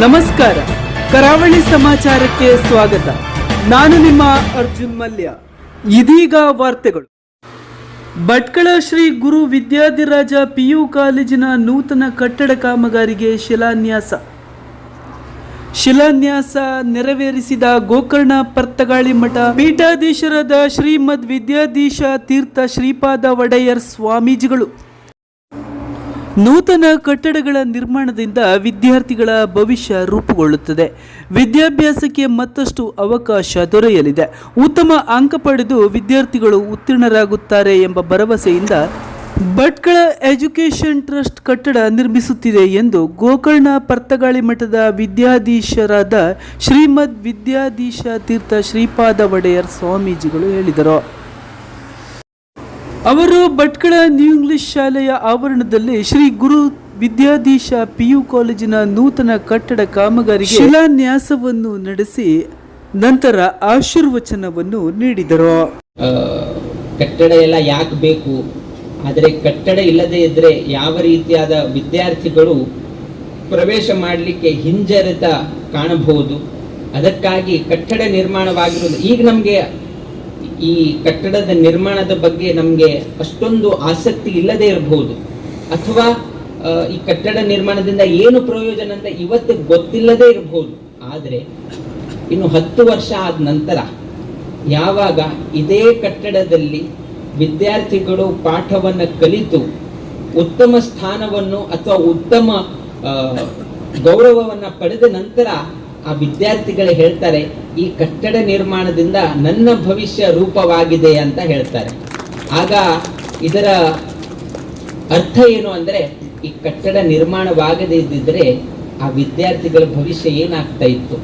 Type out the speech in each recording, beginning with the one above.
ನಮಸ್ಕಾರ. ಕರಾವಳಿ ಸಮಾಚಾರಕ್ಕೆ ಸ್ವಾಗತ. ನಾನು ನಿಮ್ಮ ಅರ್ಜುನ್ ಮಲ್ಯ. ಇದೀಗ ವಾರ್ತೆಗಳು. ಭಟ್ಕಳ ಶ್ರೀ ಗುರು ವಿದ್ಯಾಧಿರಾಜ ಪಿಯು ಕಾಲೇಜಿನ ನೂತನ ಕಟ್ಟಡ ಕಾಮಗಾರಿಗೆ ಶಿಲಾನ್ಯಾಸ. ಶಿಲಾನ್ಯಾಸ ನೆರವೇರಿಸಿದ ಗೋಕರ್ಣ ಪರ್ತಗಾಳಿ ಮಠ ಪೀಠಾಧೀಶರಾದ ಶ್ರೀಮದ್ ವಿದ್ಯಾಧೀಶ ತೀರ್ಥ ಶ್ರೀಪಾದ ಒಡೆಯರ್ ಸ್ವಾಮೀಜಿಗಳು. ನೂತನ ಕಟ್ಟಡಗಳ ನಿರ್ಮಾಣದಿಂದ ವಿದ್ಯಾರ್ಥಿಗಳ ಭವಿಷ್ಯ ರೂಪುಗೊಳ್ಳುತ್ತದೆ. ವಿದ್ಯಾಭ್ಯಾಸಕ್ಕೆ ಮತ್ತಷ್ಟು ಅವಕಾಶ ದೊರೆಯಲಿದೆ. ಉತ್ತಮ ಅಂಕ ಪಡೆದು ವಿದ್ಯಾರ್ಥಿಗಳು ಉತ್ತೀರ್ಣರಾಗುತ್ತಾರೆ ಎಂಬ ಭರವಸೆಯಿಂದ ಭಟ್ಕಳ ಎಜುಕೇಷನ್ ಟ್ರಸ್ಟ್ ಕಟ್ಟಡ ನಿರ್ಮಿಸುತ್ತಿದೆ ಎಂದು ಗೋಕರ್ಣ ಪರ್ತಗಾಳಿ ಮಠದ ವಿದ್ಯಾಧೀಶರಾದ ಶ್ರೀಮದ್ ವಿದ್ಯಾಧೀಶ ತೀರ್ಥ ಶ್ರೀಪಾದ ಒಡೆಯರ್ ಸ್ವಾಮೀಜಿಗಳು ಹೇಳಿದರು. ಅವರು ಭಟ್ಕಳ ನ್ಯೂ ಇಂಗ್ಲಿಷ್ ಶಾಲೆಯ ಆವರಣದಲ್ಲಿ ಶ್ರೀ ಗುರು ವಿದ್ಯಾಧೀಶ ಪಿಯು ಕಾಲೇಜಿನ ನೂತನ ಕಟ್ಟಡ ಕಾಮಗಾರಿ ಶಿಲಾನ್ಯಾಸವನ್ನು ನಡೆಸಿ ನಂತರ ಆಶೀರ್ವಚನವನ್ನು ನೀಡಿದರು. ಕಟ್ಟಡ ಎಲ್ಲ ಯಾಕೆ ಬೇಕು? ಆದರೆ ಕಟ್ಟಡ ಇಲ್ಲದೆ ಇದ್ರೆ ಯಾವ ರೀತಿಯಾದ ವಿದ್ಯಾರ್ಥಿಗಳು ಪ್ರವೇಶ ಮಾಡಲಿಕ್ಕೆ ಹಿಂಜರಿತ ಕಾಣಬಹುದು. ಅದಕ್ಕಾಗಿ ಕಟ್ಟಡ ನಿರ್ಮಾಣವಾಗಿರುವುದು ಈಗ ನಮಗೆ ಈ ಕಟ್ಟಡದ ನಿರ್ಮಾಣದ ಬಗ್ಗೆ ನಮಗೆ ಅಷ್ಟೊಂದು ಆಸಕ್ತಿ ಇಲ್ಲದೆ ಇರಬಹುದು. ಅಥವಾ ಈ ಕಟ್ಟಡ ನಿರ್ಮಾಣದಿಂದ ಏನು ಪ್ರಯೋಜನ ಅಂತ ಇವತ್ತು ಗೊತ್ತಿಲ್ಲದೆ ಇರಬಹುದು. ಆದರೆ, ಇನ್ನು ಹತ್ತು ವರ್ಷ ಆದ ನಂತರ ಯಾವಾಗ ಇದೇ ಕಟ್ಟಡದಲ್ಲಿ ವಿದ್ಯಾರ್ಥಿಗಳು ಪಾಠವನ್ನು ಕಲಿತು ಉತ್ತಮ ಸ್ಥಾನವನ್ನು ಅಥವಾ ಉತ್ತಮ ಗೌರವವನ್ನು ಪಡೆದ ನಂತರ ಆ ವಿದ್ಯಾರ್ಥಿಗಳು ಹೇಳ್ತಾರೆ, ಈ ಕಟ್ಟಡ ನಿರ್ಮಾಣದಿಂದ ನನ್ನ ಭವಿಷ್ಯ ರೂಪವಾಗಿದೆ ಅಂತ ಹೇಳ್ತಾರೆ. ಆಗ ಇದರ ಅರ್ಥ ಏನು ಅಂದ್ರೆ, ಈ ಕಟ್ಟಡ ನಿರ್ಮಾಣವಾಗದೇ ಇದ್ದಿದ್ರೆ ಆ ವಿದ್ಯಾರ್ಥಿಗಳ ಭವಿಷ್ಯ ಏನಾಗ್ತಾ ಇತ್ತು?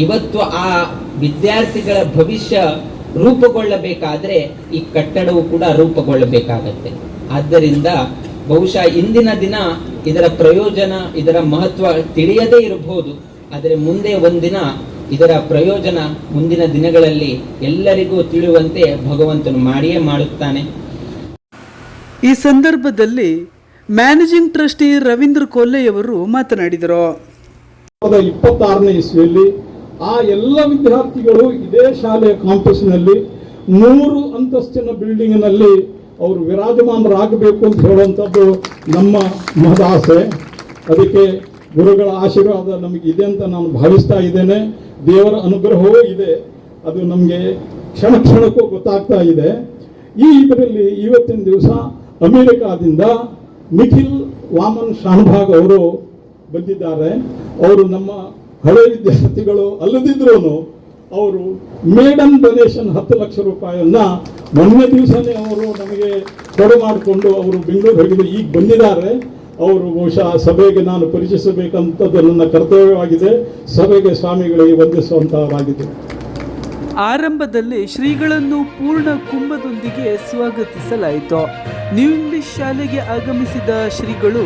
ಇವತ್ತು ಆ ವಿದ್ಯಾರ್ಥಿಗಳ ಭವಿಷ್ಯ ರೂಪುಗೊಳ್ಳಬೇಕಾದ್ರೆ ಈ ಕಟ್ಟಡವು ಕೂಡ ರೂಪುಗೊಳ್ಳಬೇಕಾಗತ್ತೆ. ಆದ್ದರಿಂದ ಬಹುಶಃ ಇಂದಿನ ದಿನ ಇದರ ಪ್ರಯೋಜನ, ಇದರ ಮಹತ್ವ ತಿಳಿಯದೇ ಇರಬಹುದು. ಆದರೆ ಮುಂದೆ ಒಂದಿನ ಇದರ ಪ್ರಯೋಜನ ಮುಂದಿನ ದಿನಗಳಲ್ಲಿ ಎಲ್ಲರಿಗೂ ತಿಳಿಯುವಂತೆ ಭಗವಂತನು ಮಾಡಿಯೇ ಮಾಡುತ್ತಾನೆ. ಈ ಸಂದರ್ಭದಲ್ಲಿ ಮ್ಯಾನೇಜಿಂಗ್ ಟ್ರಸ್ಟಿ ರವೀಂದ್ರ ಕೊಲ್ಲೆಯವರು ಮಾತನಾಡಿದರು. ಇಪ್ಪತ್ತಾರನೇ ಇಸ್ವಿಯಲ್ಲಿ ಆ ಎಲ್ಲ ವಿದ್ಯಾರ್ಥಿಗಳು ಇದೇ ಶಾಲೆಯ ಕಾಂಪಸ್ನಲ್ಲಿ ನೂರು ಅಂತಸ್ತಿನ ಬಿಲ್ಡಿಂಗ್ನಲ್ಲಿ ಅವರು ವಿರಾಜಮಾನರಾಗಬೇಕು ಅಂತ ಹೇಳುವಂಥದ್ದು ನಮ್ಮ ಮಹದಾಸೆ. ಅದಕ್ಕೆ ಗುರುಗಳ ಆಶೀರ್ವಾದ ನಮಗೆ ಇದೆ ಅಂತ ನಾನು ಭಾವಿಸ್ತಾ ಇದ್ದೇನೆ. ದೇವರ ಅನುಗ್ರಹವೂ ಇದೆ. ಅದು ನಮಗೆ ಕ್ಷಣ ಕ್ಷಣಕ್ಕೂ ಗೊತ್ತಾಗ್ತಾ ಇದೆ. ಈ ಇದರಲ್ಲಿ ಇವತ್ತಿನ ದಿವಸ ಅಮೆರಿಕಾದಿಂದ ನಿಖಿಲ್ ವಾಮನ್ ಶಾನ್ಭಾಗ್ ಅವರು ಬಂದಿದ್ದಾರೆ. ಅವರು ನಮ್ಮ ಹಳೆ ವಿದ್ಯಾರ್ಥಿಗಳು ಅಲ್ಲದಿದ್ರೂ ಅವರು ಮೇಡಮ್ ಡೊನೇಷನ್ ಹತ್ತು ಲಕ್ಷ ರೂಪಾಯಿಯನ್ನ ಮೊನ್ನೆ ದಿವಸನೇ ಅವರು ನಮಗೆ ಕೊಡು ಮಾಡಿಕೊಂಡು ಅವರು ಬೆಂಗಳೂರು ಹೋಗಿದ್ದು ಈಗ ಬಂದಿದ್ದಾರೆ. ಅವರು ಬಹುಶಃ ಸಭೆಗೆ ನಾನು ಪರಿಚಯಿಸಬೇಕಂತದ್ದು ನನ್ನ ಕರ್ತವ್ಯವಾಗಿದೆ. ಸಭೆಗೆ ಸ್ವಾಮಿಗಳಿಗೆ ವಂದಿಸುವಂತಹವಾಗಿದೆ. ಆರಂಭದಲ್ಲಿ ಶ್ರೀಗಳನ್ನು ಪೂರ್ಣ ಕುಂಭದೊಂದಿಗೆ ಸ್ವಾಗತಿಸಲಾಯಿತು. ನ್ಯೂ ಇಂಗ್ಲಿಷ್ ಶಾಲೆಗೆ ಆಗಮಿಸಿದ ಶ್ರೀಗಳು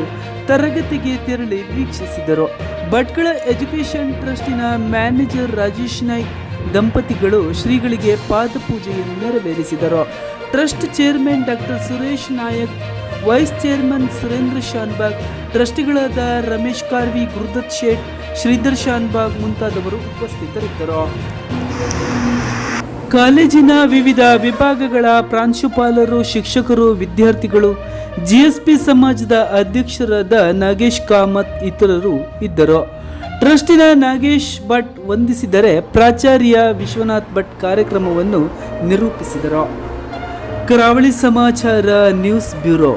ತರಗತಿಗೆ ತೆರಳಿ ವೀಕ್ಷಿಸಿದರು. ಭಟ್ಕಳ ಎಜುಕೇಷನ್ ಟ್ರಸ್ಟಿನ ಮ್ಯಾನೇಜರ್ ರಾಜೇಶ್ ನಾಯ್ಕ್, ದಂಪತಿಗಳು ಶ್ರೀಗಳಿಗೆ ಪಾದಪೂಜೆಯನ್ನು ನೆರವೇರಿಸಿದರು. Trust chairman doctor Suresh Nayak vice chairman Surendra Shanbhag ಟ್ರಸ್ಟಿಗಳಾದ Ramesh Karvi Gurudatt Shet Sridhar Shanbhag ಮುಂತಾದವರು ಉಪಸ್ಥಿತರಿದ್ದರು. ಕಾಲೇಜಿನ ವಿವಿಧ ವಿಭಾಗಗಳ ಪ್ರಾಂಶುಪಾಲರು, ಶಿಕ್ಷಕರು, ವಿದ್ಯಾರ್ಥಿಗಳು ಜಿಎಸ್ಪಿ ಸಮಾಜದ ಅಧ್ಯಕ್ಷರಾದ ನಾಗೇಶ್ ಕಾಮತ್ ಇತರರು ಇದ್ದರು. ಟ್ರಸ್ಟಿನ ನಾಗೇಶ್ ಭಟ್ ವಂದಿಸಿದರೆ ಪ್ರಾಚಾರ್ಯ ವಿಶ್ವನಾಥ್ ಭಟ್ ಕಾರ್ಯಕ್ರಮವನ್ನು ನಿರೂಪಿಸಿದರು. ಕರಾವಳಿ ಸಮಾಚಾರ ನ್ಯೂಸ್ ಬ್ಯೂರೋ.